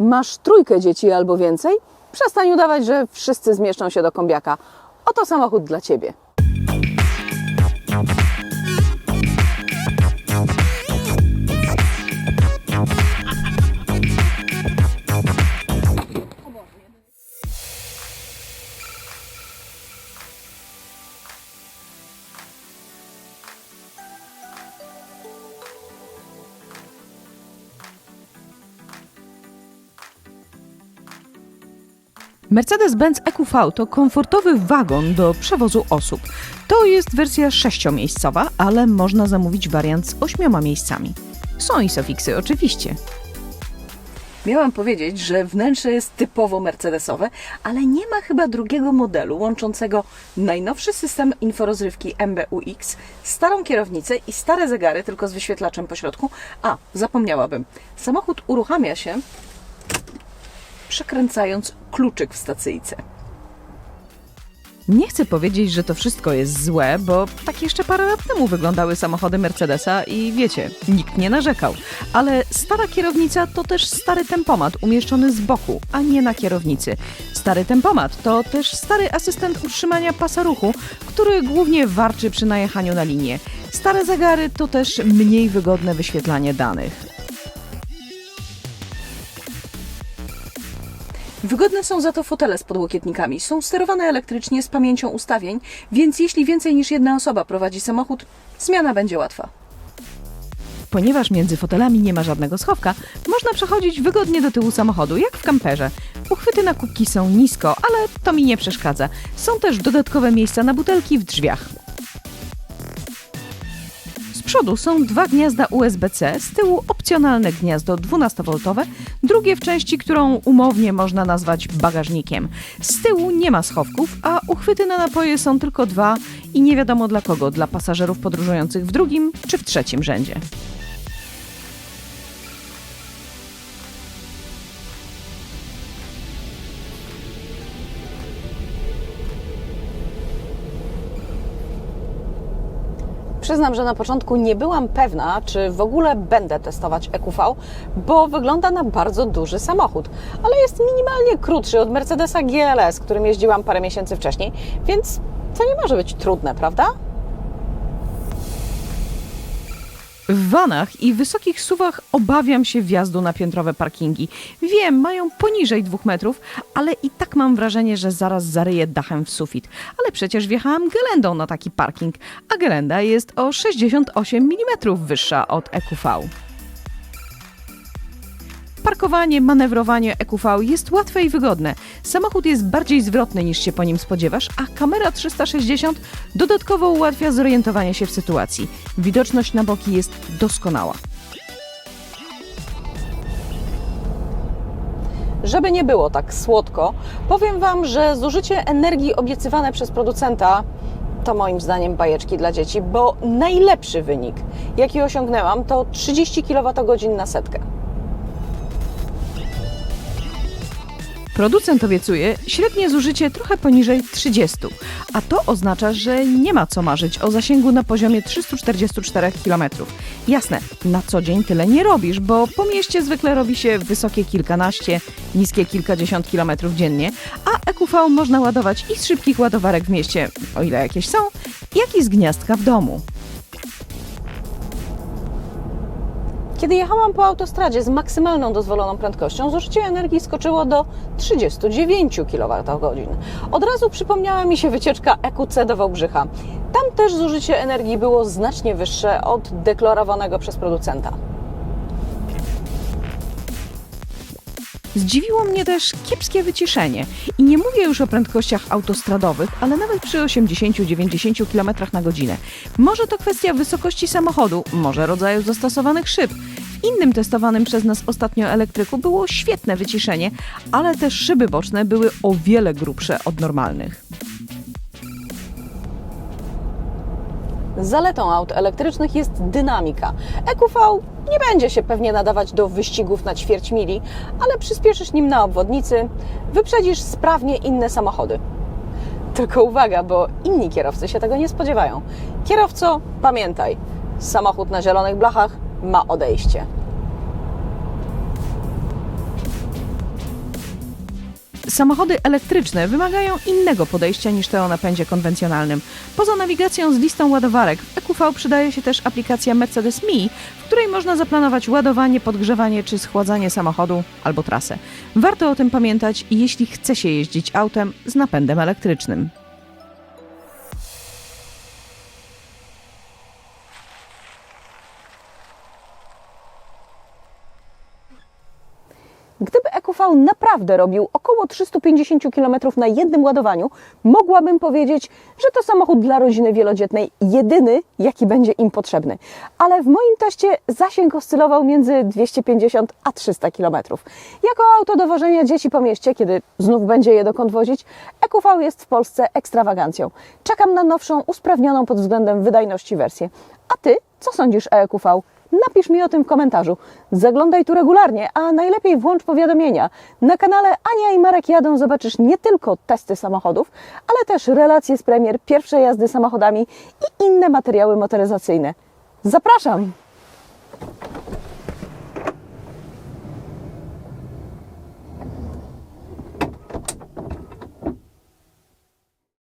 Masz trójkę dzieci albo więcej? Przestań udawać, że wszyscy zmieszczą się do kombiaka. Oto samochód dla Ciebie. Mercedes-Benz EQV to komfortowy wagon do przewozu osób. To jest wersja sześciomiejscowa, ale można zamówić wariant z ośmioma miejscami. Są i sofiksy oczywiście. Miałam powiedzieć, że wnętrze jest typowo mercedesowe, ale nie ma chyba drugiego modelu łączącego najnowszy system inforozrywki MBUX, starą kierownicę i stare zegary, tylko z wyświetlaczem po środku. A, zapomniałabym. Samochód uruchamia się przekręcając kluczyk w stacyjce. Nie chcę powiedzieć, że to wszystko jest złe, bo tak jeszcze parę lat temu wyglądały samochody Mercedesa i wiecie, nikt nie narzekał. Ale stara kierownica to też stary tempomat umieszczony z boku, a nie na kierownicy. Stary tempomat to też stary asystent utrzymania pasa ruchu, który głównie warczy przy najechaniu na linię. Stare zegary to też mniej wygodne wyświetlanie danych. Wygodne są za to fotele z podłokietnikami. Są sterowane elektrycznie z pamięcią ustawień, więc jeśli więcej niż jedna osoba prowadzi samochód, zmiana będzie łatwa. Ponieważ między fotelami nie ma żadnego schowka, można przechodzić wygodnie do tyłu samochodu, jak w kamperze. Uchwyty na kubki są nisko, ale to mi nie przeszkadza. Są też dodatkowe miejsca na butelki w drzwiach. Przodu są dwa gniazda USB-C, z tyłu opcjonalne gniazdo 12V, drugie w części, którą umownie można nazwać bagażnikiem. Z tyłu nie ma schowków, a uchwyty na napoje są tylko dwa i nie wiadomo dla kogo, dla pasażerów podróżujących w drugim czy w trzecim rzędzie. Przyznam, że na początku nie byłam pewna, czy w ogóle będę testować EQV, bo wygląda na bardzo duży samochód, ale jest minimalnie krótszy od Mercedesa GLS, którym jeździłam parę miesięcy wcześniej, więc to nie może być trudne, prawda? W vanach i wysokich suwach obawiam się wjazdu na piętrowe parkingi. Wiem, mają poniżej dwóch metrów, ale i tak mam wrażenie, że zaraz zaryję dachem w sufit. Ale przecież wjechałam gelendą na taki parking, a gelenda jest o 68 mm wyższa od EQV. Parkowanie, manewrowanie EQV jest łatwe i wygodne. Samochód jest bardziej zwrotny niż się po nim spodziewasz, a kamera 360 dodatkowo ułatwia zorientowanie się w sytuacji. Widoczność na boki jest doskonała. Żeby nie było tak słodko, powiem Wam, że zużycie energii obiecywane przez producenta to moim zdaniem bajeczki dla dzieci, bo najlepszy wynik, jaki osiągnęłam, to 30 kWh na setkę. Producent obiecuje średnie zużycie trochę poniżej 30, a to oznacza, że nie ma co marzyć o zasięgu na poziomie 344 km. Jasne, na co dzień tyle nie robisz, bo po mieście zwykle robi się wysokie kilkanaście, niskie kilkadziesiąt kilometrów dziennie, a EQV można ładować i z szybkich ładowarek w mieście, o ile jakieś są, jak i z gniazdka w domu. Kiedy jechałam po autostradzie z maksymalną dozwoloną prędkością, zużycie energii skoczyło do 39 kWh. Od razu przypomniała mi się wycieczka EQC do Wałbrzycha. Tam też zużycie energii było znacznie wyższe od deklarowanego przez producenta. Zdziwiło mnie też kiepskie wyciszenie. I nie mówię już o prędkościach autostradowych, ale nawet przy 80-90 km na godzinę. Może to kwestia wysokości samochodu, może rodzaju zastosowanych szyb. Innym testowanym przez nas ostatnio elektryku było świetne wyciszenie, ale też szyby boczne były o wiele grubsze od normalnych. Zaletą aut elektrycznych jest dynamika. EQV nie będzie się pewnie nadawać do wyścigów na ćwierć mili, ale przyspieszysz nim na obwodnicy, wyprzedzisz sprawnie inne samochody. Tylko uwaga, bo inni kierowcy się tego nie spodziewają. Kierowco, pamiętaj, samochód na zielonych blachach ma odejście. Samochody elektryczne wymagają innego podejścia niż te o napędzie konwencjonalnym. Poza nawigacją z listą ładowarek, w EQV przydaje się też aplikacja Mercedes Me, w której można zaplanować ładowanie, podgrzewanie czy schładzanie samochodu albo trasę. Warto o tym pamiętać, jeśli chce się jeździć autem z napędem elektrycznym. Gdyby EQV naprawdę robił około 350 km na jednym ładowaniu, mogłabym powiedzieć, że to samochód dla rodziny wielodzietnej, jedyny, jaki będzie im potrzebny. Ale w moim teście zasięg oscylował między 250 a 300 km. Jako auto do wożenia dzieci po mieście, kiedy znów będzie je dokąd wozić, EQV jest w Polsce ekstrawagancją. Czekam na nowszą, usprawnioną pod względem wydajności wersję. A Ty, co sądzisz o EQV? Napisz mi o tym w komentarzu. Zaglądaj tu regularnie, a najlepiej włącz powiadomienia. Na kanale Ania i Marek jadą zobaczysz nie tylko testy samochodów, ale też relacje z premier, pierwsze jazdy samochodami i inne materiały motoryzacyjne. Zapraszam!